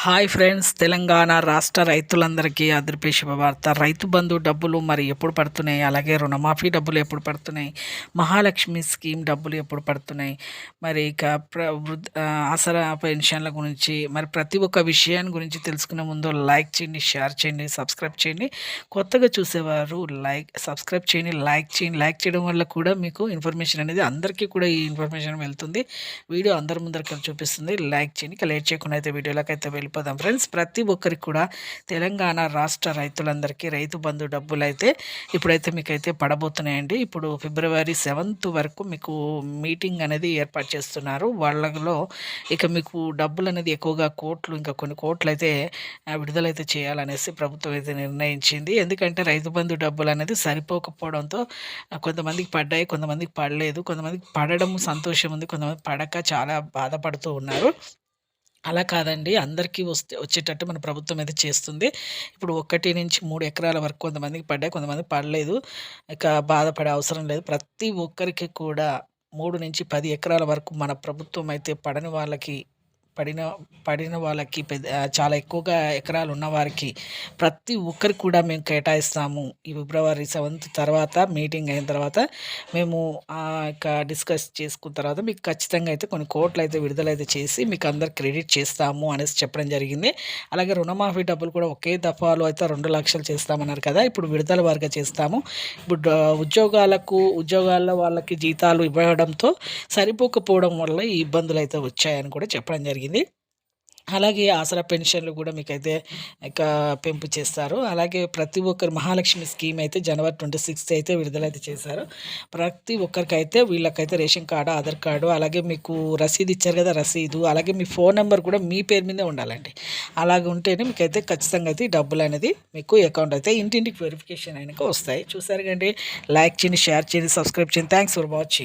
Hi friends Telangana రాష్ట్ర రైతులందరికీ అదృపే శుభవార్త. రైతు బంధు డబ్బులు మరి ఎప్పుడు పడుతున్నాయి? అలాగే రుణమాఫీ డబ్బులు ఎప్పుడు పడుతున్నాయి? మహాలక్ష్మి స్కీమ్ డబ్బులు ఎప్పుడు పడుతున్నాయి? మరి ఇక ప్ర వృద్ధ ఆ, ఆసరా పెన్షన్ల గురించి మరి ప్రతి ఒక్క విషయాన్ని గురించి తెలుసుకునే ముందు లైక్ చేయండి షేర్ చేయండి సబ్స్క్రైబ్ చేయండి. కొత్తగా చూసేవారు లైక్ సబ్స్క్రైబ్ చేయండి లైక్ చేయండి. లైక్ చేయడం వల్ల కూడా మీకు ఇన్ఫర్మేషన్ అనేది అందరికీ కూడా ఈ ఇన్ఫర్మేషన్ వెళ్తుంది. వీడియో అందరి ముందరికి చూపిస్తుంది. లైక్ చేయండి. ఇక లేట్ చేయకుండా అయితే వీడియోలోకి అయితే వెళ్ళిపోదాం ఫ్రెండ్స్ ప్రతి ఒక్కరికి కూడా తెలంగాణ రాష్ట్ర రైతులందరికీ రైతు బంధు డబ్బులు అయితే ఇప్పుడైతే మీకైతే పడబోతున్నాయండి. ఇప్పుడు ఫిబ్రవరి సెవెంత్ వరకు మీకు మీటింగ్ అనేది ఏర్పాటు చేస్తున్నారు. వాళ్ళలో ఇక మీకు డబ్బులు అనేది ఎక్కువగా కోట్లు ఇంకా కొన్ని కోట్లు అయితే విడుదలైతే చేయాలనేసి ప్రభుత్వం అయితే నిర్ణయించింది. ఎందుకంటే రైతు బంధు డబ్బులు అనేది సరిపోకపోవడంతో కొంతమందికి పడ్డాయి కొంతమందికి పడలేదు. కొంతమందికి పడడం సంతోషం ఉంది కొంతమంది పడక చాలా బాధపడుతూ ఉన్నారు. అలా కాదండి. అందరికీ వస్తే వచ్చేటట్టు మన ప్రభుత్వం అయితే చేస్తుంది. ఇప్పుడు ఒకటి నుంచి మూడు ఎకరాల వరకు కొంతమందికి పడ్డాయి కొంతమంది పడలేదు. ఇక బాధపడే అవసరం లేదు. ప్రతి ఒక్కరికి కూడా మూడు నుంచి పది ఎకరాల వరకు మన ప్రభుత్వం అయితే పడని వాళ్ళకి పడిన పడిన వాళ్ళకి పెద్ద చాలా ఎక్కువగా ఎకరాలు ఉన్న వారికి ప్రతి ఒక్కరికి కూడా మేము కేటాయిస్తాము. ఈ ఫిబ్రవరి సెవెంత్ తర్వాత మీటింగ్ అయిన తర్వాత మేము ఆ యొక్క డిస్కస్ చేసుకున్న తర్వాత మీకు ఖచ్చితంగా అయితే కొన్ని కోట్లు అయితే విడుదలైతే చేసి మీకు అందరు క్రెడిట్ చేస్తాము అనేసి చెప్పడం జరిగింది. అలాగే రుణమాఫీ డబ్బులు కూడా ఒకే దఫాలో అయితే రెండు లక్షలు చేస్తామన్నారు కదా ఇప్పుడు విడుదల వారిగా చేస్తాము. ఇప్పుడు ఉద్యోగాలకు ఉద్యోగాల వాళ్ళకి జీతాలు ఇవ్వడంతో సరిపోకపోవడం వల్ల ఈ ఇబ్బందులు అయితే వచ్చాయని కూడా చెప్పడం జరిగింది. అలాగే ఆసరా పెన్షన్లు కూడా మీకైతే ఇక పెంపు చేస్తారు. అలాగే ప్రతి ఒక్కరు మహాలక్ష్మి స్కీమ్ అయితే జనవరి ట్వంటీ సిక్స్త్ అయితే విడుదలైతే చేశారు. ప్రతి ఒక్కరికైతే వీళ్ళకైతే రేషన్ కార్డు ఆధార్ కార్డు అలాగే మీకు రసీదు ఇచ్చారు కదా రసీదు అలాగే మీ ఫోన్ నెంబర్ కూడా మీ పేరు మీదే ఉండాలండి. అలాగే ఉంటేనే మీకైతే ఖచ్చితంగా అయితే డబ్బులు అనేది మీకు అకౌంట్ అయితే ఇంటింటికి వెరిఫికేషన్ అయినాక వస్తాయి. చూసారు కండి లైక్ చేయండి షేర్ చేయండి సబ్స్క్రైబ్ చేయండి. Thanks for watching